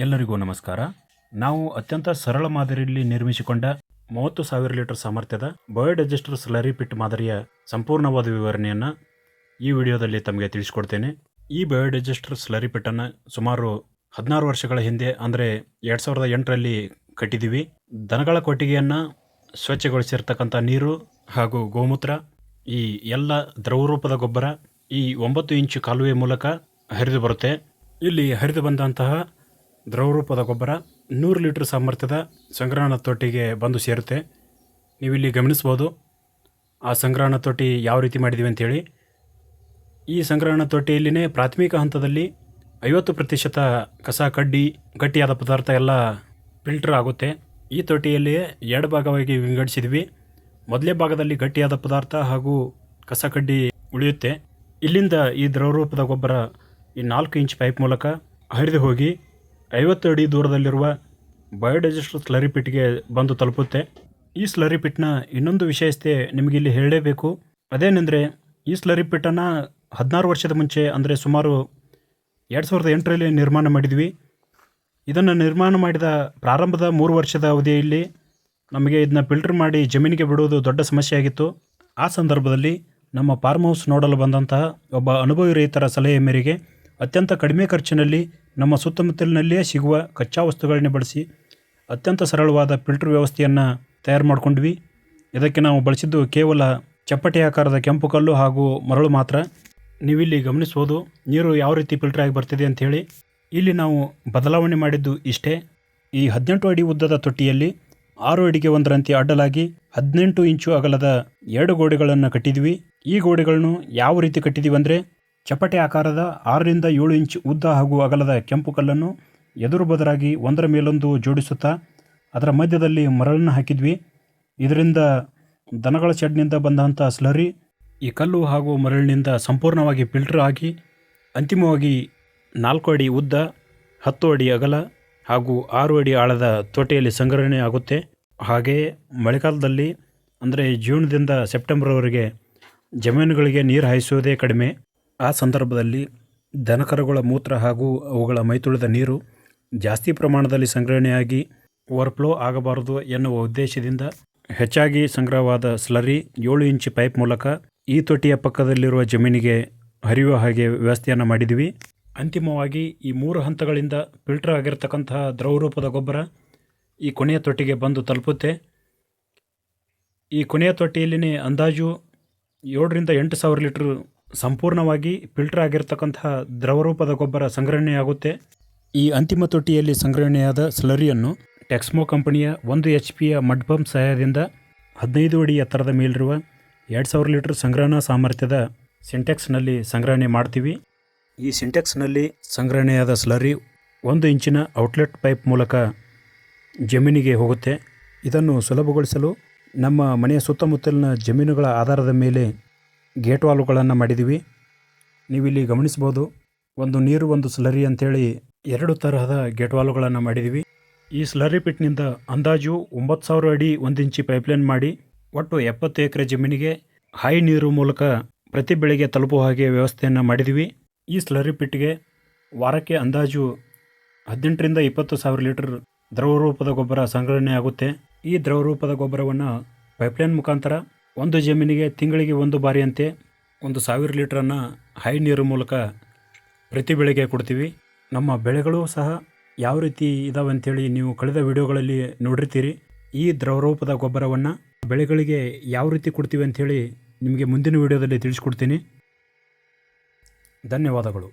ಎಲ್ಲರಿಗೂ ನಮಸ್ಕಾರ. ನಾವು ಅತ್ಯಂತ ಸರಳ ಮಾದರಿಯಲ್ಲಿ ನಿರ್ಮಿಸಿಕೊಂಡ ಮೂವತ್ತು ಸಾವಿರ ಲೀಟರ್ ಸಾಮರ್ಥ್ಯದ ಬಯೋಡೈಜೆಸ್ಟರ್ ಸ್ಲರಿ ಪಿಟ್ ಮಾದರಿಯ ಸಂಪೂರ್ಣವಾದ ವಿವರಣೆಯನ್ನು ಈ ವಿಡಿಯೋದಲ್ಲಿ ತಮಗೆ ತಿಳಿಸ್ಕೊಡ್ತೇನೆ. ಈ ಬಯೋಡೈಜೆಸ್ಟರ್ ಸ್ಲರಿ ಪಿಟ್ಟನ್ನು ಸುಮಾರು ಹದಿನಾರು ವರ್ಷಗಳ ಹಿಂದೆ, ಅಂದರೆ ಎರಡು ಸಾವಿರದ ಎಂಟರಲ್ಲಿ ಕಟ್ಟಿದ್ದೀವಿ ದನಗಳ ಕೊಟ್ಟಿಗೆಯನ್ನು ಸ್ವಚ್ಛಗೊಳಿಸಿರ್ತಕ್ಕಂಥ ನೀರು ಹಾಗೂ ಗೋಮೂತ್ರ, ಈ ಎಲ್ಲ ದ್ರವರೂಪದ ಗೊಬ್ಬರ ಈ ಒಂಬತ್ತು ಇಂಚು ಕಾಲುವೆ ಮೂಲಕ ಹರಿದು ಬರುತ್ತೆ. ಇಲ್ಲಿ ಹರಿದು ಬಂದಂತಹ ದ್ರವರೂಪದ ಗೊಬ್ಬರ ನೂರು ಲೀಟ್ರ್ ಸಾಮರ್ಥ್ಯದ ಸಂಗ್ರಹಣ ತೊಟ್ಟಿಗೆ ಬಂದು ಸೇರುತ್ತೆ. ನೀವಿಲ್ಲಿ ಗಮನಿಸ್ಬೋದು ಆ ಸಂಗ್ರಹಣ ತೊಟ್ಟಿ ಯಾವ ರೀತಿ ಮಾಡಿದ್ದೀವಿ ಅಂಥೇಳಿ ಈ ಸಂಗ್ರಹಣ ತೊಟ್ಟಿಯಲ್ಲಿನೇ ಪ್ರಾಥಮಿಕ ಹಂತದಲ್ಲಿ ಐವತ್ತು ಪ್ರತಿಶತ ಕಸ, ಕಡ್ಡಿ, ಗಟ್ಟಿಯಾದ ಪದಾರ್ಥ ಎಲ್ಲ ಫಿಲ್ಟರ್ ಆಗುತ್ತೆ. ಈ ತೊಟ್ಟಿಯಲ್ಲಿ ಎರಡು ಭಾಗವಾಗಿ ವಿಂಗಡಿಸಿದ್ವಿ ಮೊದಲೇ ಭಾಗದಲ್ಲಿ ಗಟ್ಟಿಯಾದ ಪದಾರ್ಥ ಹಾಗೂ ಕಸ, ಕಡ್ಡಿ ಉಳಿಯುತ್ತೆ. ಇಲ್ಲಿಂದ ಈ ದ್ರವರೂಪದ ಗೊಬ್ಬರ ಈ ನಾಲ್ಕು ಇಂಚ್ ಪೈಪ್ ಮೂಲಕ ಹರಿದು ಹೋಗಿ ಐವತ್ತು ಅಡಿ ದೂರದಲ್ಲಿರುವ ಬಯೋಡೈಜೆಸ್ಟರ್ ಸ್ಲರಿ ಪಿಟ್ಗೆ ಬಂದು ತಲುಪುತ್ತೆ. ಈ ಸ್ಲರಿ ಪಿಟ್ನ ಇನ್ನೊಂದು ವಿಶೇಷತೆ ನಿಮಗೆ ಇಲ್ಲಿ ಹೇಳಲೇಬೇಕು. ಅದೇನೆಂದರೆ, ಈ ಸ್ಲರಿ ಪಿಟ್ಟನ್ನು ಹದಿನಾರು ವರ್ಷದ ಮುಂಚೆ, ಅಂದರೆ ಸುಮಾರು ಎರಡು ಸಾವಿರದ ಎಂಟರಲ್ಲಿ ನಿರ್ಮಾಣ ಮಾಡಿದ್ವಿ. ಇದನ್ನು ನಿರ್ಮಾಣ ಮಾಡಿದ ಪ್ರಾರಂಭದ ಮೂರು ವರ್ಷದ ಅವಧಿಯಲ್ಲಿ ನಮಗೆ ಇದನ್ನ ಫಿಲ್ಟರ್ ಮಾಡಿ ಜಮೀನಿಗೆ ಬಿಡುವುದು ದೊಡ್ಡ ಸಮಸ್ಯೆ ಆಗಿತ್ತು. ಆ ಸಂದರ್ಭದಲ್ಲಿ ನಮ್ಮ ಫಾರ್ಮ್ ಹೌಸ್ ನೋಡಲು ಬಂದಂತಹ ಒಬ್ಬ ಅನುಭವಿ ರೈತರ ಸಲಹೆ ಮೇರೆಗೆ ಅತ್ಯಂತ ಕಡಿಮೆ ಖರ್ಚಿನಲ್ಲಿ ನಮ್ಮ ಸುತ್ತಮುತ್ತಲಿನಲ್ಲಿಯೇ ಸಿಗುವ ಕಚ್ಚಾ ವಸ್ತುಗಳನ್ನೇ ಬಳಸಿ ಅತ್ಯಂತ ಸರಳವಾದ ಫಿಲ್ಟರ್ ವ್ಯವಸ್ಥೆಯನ್ನು ತಯಾರು ಮಾಡಿಕೊಂಡ್ವಿ. ಇದಕ್ಕೆ ನಾವು ಬಳಸಿದ್ದು ಕೇವಲ ಚಪ್ಪಟೆ ಆಕಾರದ ಕೆಂಪು ಕಲ್ಲು ಹಾಗೂ ಮರಳು ಮಾತ್ರ. ನೀವಿಲ್ಲಿ ಗಮನಿಸ್ಬೋದು, ನೀರು ಯಾವ ರೀತಿ ಫಿಲ್ಟರ್ ಆಗಿ ಬರ್ತಿದೆ ಅಂಥೇಳಿ ಇಲ್ಲಿ ನಾವು ಬದಲಾವಣೆ ಮಾಡಿದ್ದು ಇಷ್ಟೇ. ಈ ಹದಿನೆಂಟು ಅಡಿ ಉದ್ದದ ತೊಟ್ಟಿಯಲ್ಲಿ ಆರು ಅಡಿಗೆ ಒಂದರಂತೆ ಅಡ್ಡಲಾಗಿ ಹದಿನೆಂಟು ಇಂಚು ಅಗಲದ ಎರಡು ಗೋಡೆಗಳನ್ನು ಕಟ್ಟಿದ್ವಿ. ಈ ಗೋಡೆಗಳನ್ನು ಯಾವ ರೀತಿ ಕಟ್ಟಿದ್ದೀವಿ ಅಂದರೆ ಚಪ್ಪಟೆ ಆಕಾರದ ಆರರಿಂದ ಏಳು ಇಂಚು ಉದ್ದ ಹಾಗೂ ಅಗಲದ ಕೆಂಪು ಕಲ್ಲನ್ನು ಎದುರು ಬದರಾಗಿ ಒಂದರ ಮೇಲೊಂದು ಜೋಡಿಸುತ್ತಾ ಅದರ ಮಧ್ಯದಲ್ಲಿ ಮರಳನ್ನು ಹಾಕಿದ್ವಿ. ಇದರಿಂದ ದನಗಳ ಶೆಡ್ನಿಂದ ಬಂದಂಥ ಸ್ಲರಿ, ಈ ಕಲ್ಲು ಹಾಗೂ ಮರಳಿನಿಂದ ಸಂಪೂರ್ಣವಾಗಿ ಫಿಲ್ಟರ್ ಆಗಿ ಅಂತಿಮವಾಗಿ ನಾಲ್ಕು ಅಡಿ ಉದ್ದ, ಹತ್ತು ಅಡಿ ಅಗಲ ಹಾಗೂ ಆರು ಅಡಿ ಆಳದ ತೊಟ್ಟೆಯಲ್ಲಿ ಸಂಗ್ರಹಣೆ ಆಗುತ್ತೆ. ಹಾಗೆಯೇ ಮಳೆಗಾಲದಲ್ಲಿ, ಅಂದರೆ ಜೂನ್ದಿಂದ ಸೆಪ್ಟೆಂಬರ್ವರೆಗೆ ಜಮೀನುಗಳಿಗೆ ನೀರು ಹಾಯಿಸುವುದೇ ಕಡಿಮೆ. ಆ ಸಂದರ್ಭದಲ್ಲಿ ದನಕರುಗಳ ಮೂತ್ರ ಹಾಗೂ ಅವುಗಳ ಮೈತುಳಿದ ನೀರು ಜಾಸ್ತಿ ಪ್ರಮಾಣದಲ್ಲಿ ಸಂಗ್ರಹಣೆಯಾಗಿ ಓವರ್ಫ್ಲೋ ಆಗಬಾರದು ಎನ್ನುವ ಉದ್ದೇಶದಿಂದ ಹೆಚ್ಚಾಗಿ ಸಂಗ್ರಹವಾದ ಸ್ಲರಿ ಏಳು ಇಂಚು ಪೈಪ್ ಮೂಲಕ ಈ ತೊಟ್ಟಿಯ ಪಕ್ಕದಲ್ಲಿರುವ ಜಮೀನಿಗೆ ಹರಿಯುವ ಹಾಗೆ ವ್ಯವಸ್ಥೆಯನ್ನು ಮಾಡಿದ್ವಿ ಅಂತಿಮವಾಗಿ ಈ ಮೂರು ಹಂತಗಳಿಂದ ಫಿಲ್ಟರ್ ಆಗಿರ್ತಕ್ಕಂತಹ ದ್ರವರೂಪದ ಗೊಬ್ಬರ ಈ ಕೊನೆಯ ತೊಟ್ಟಿಗೆ ಬಂದು ತಲುಪುತ್ತೆ. ಈ ಕೊನೆಯ ತೊಟ್ಟಿಯಲ್ಲಿನೇ ಅಂದಾಜು ಏಳರಿಂದ ಎಂಟು ಸಾವಿರ ಲೀಟ್ರ್ ಸಂಪೂರ್ಣವಾಗಿ ಫಿಲ್ಟರ್ ಆಗಿರತಕ್ಕಂತಹ ದ್ರವರೂಪದ ಗೊಬ್ಬರ ಸಂಗ್ರಹಣೆಯಾಗುತ್ತೆ. ಈ ಅಂತಿಮ ತೊಟ್ಟಿಯಲ್ಲಿ ಸಂಗ್ರಹಣೆಯಾದ ಸ್ಲರಿಯನ್ನು ಟೆಕ್ಸ್ಮೋ ಕಂಪನಿಯ ಒಂದು ಎಚ್ ಪಿಯ ಮಡ್ ಪಂಪ್ ಸಹಾಯದಿಂದ ಹದಿನೈದು ಅಡಿ ಎತ್ತರದ ಮೇಲಿರುವ ಎರಡು ಸಾವಿರ ಲೀಟರ್ ಸಂಗ್ರಹಣಾ ಸಾಮರ್ಥ್ಯದ ಸಿಂಟೆಕ್ಸ್ನಲ್ಲಿ ಸಂಗ್ರಹಣೆ ಮಾಡ್ತೀವಿ. ಈ ಸಿಂಟೆಕ್ಸ್ನಲ್ಲಿ ಸಂಗ್ರಹಣೆಯಾದ ಸ್ಲರಿ ಒಂದು ಇಂಚಿನ ಔಟ್ಲೆಟ್ ಪೈಪ್ ಮೂಲಕ ಜಮೀನಿಗೆ ಹೋಗುತ್ತೆ. ಇದನ್ನು ಸುಲಭಗೊಳಿಸಲು ನಮ್ಮ ಮನೆಯ ಸುತ್ತಮುತ್ತಲಿನ ಜಮೀನುಗಳ ಆಧಾರದ ಮೇಲೆ ಗೇಟ್ ವಾಲುಗಳನ್ನು ಮಾಡಿದ್ದೀವಿ ನೀವಿಲ್ಲಿ ಗಮನಿಸ್ಬೋದು ಒಂದು ನೀರು, ಒಂದು ಸ್ಲರಿ ಅಂಥೇಳಿ ಎರಡು ತರಹದ ಗೇಟ್ ವಾಲುಗಳನ್ನು ಮಾಡಿದ್ದೀವಿ ಈ ಸ್ಲರಿ ಪಿಟ್ನಿಂದ ಅಂದಾಜು ಒಂಬತ್ತು ಸಾವಿರ ಅಡಿ ಒಂದು ಇಂಚಿ ಪೈಪ್ಲೈನ್ ಮಾಡಿ, ಒಟ್ಟು ಎಪ್ಪತ್ತು ಎಕರೆ ಜಮೀನಿಗೆ ಹೈ ನೀರು ಮೂಲಕ ಪ್ರತಿ ಬೆಳೆಗೆ ತಲುಪುವ ಹಾಗೆ ವ್ಯವಸ್ಥೆಯನ್ನು ಮಾಡಿದ್ದೀವಿ ಈ ಸ್ಲರಿ ಪಿಟ್ಗೆ ವಾರಕ್ಕೆ ಅಂದಾಜು ಹದಿನೆಂಟರಿಂದ ಇಪ್ಪತ್ತು ಸಾವಿರ ಲೀಟರ್ ದ್ರವರೂಪದ ಗೊಬ್ಬರ ಸಂಗ್ರಹಣೆ ಆಗುತ್ತೆ. ಈ ದ್ರವರೂಪದ ಗೊಬ್ಬರವನ್ನು ಪೈಪ್ಲೈನ್ ಮುಖಾಂತರ ಒಂದು ಜಮೀನಿಗೆ ತಿಂಗಳಿಗೆ ಒಂದು ಬಾರಿಯಂತೆ ಒಂದು ಸಾವಿರ ಲೀಟ್ರನ್ನು ಹೈ ನೀರು ಮೂಲಕ ಪ್ರತಿ ಬೆಳೆಗೆ ಕೊಡ್ತೀವಿ. ನಮ್ಮ ಬೆಳೆಗಳು ಸಹ ಯಾವ ರೀತಿ ಇದಾವೆ ಅಂತೇಳಿ ನೀವು ಕಳೆದ ವಿಡಿಯೋಗಳಲ್ಲಿ ನೋಡಿರ್ತೀರಿ. ಈ ದ್ರವರೂಪದ ಗೊಬ್ಬರವನ್ನು ಬೆಳೆಗಳಿಗೆ ಯಾವ ರೀತಿ ಕೊಡ್ತೀವಿ ಅಂಥೇಳಿ ನಿಮಗೆ ಮುಂದಿನ ವಿಡಿಯೋದಲ್ಲಿ ತಿಳಿಸ್ಕೊಡ್ತೀನಿ. ಧನ್ಯವಾದಗಳು.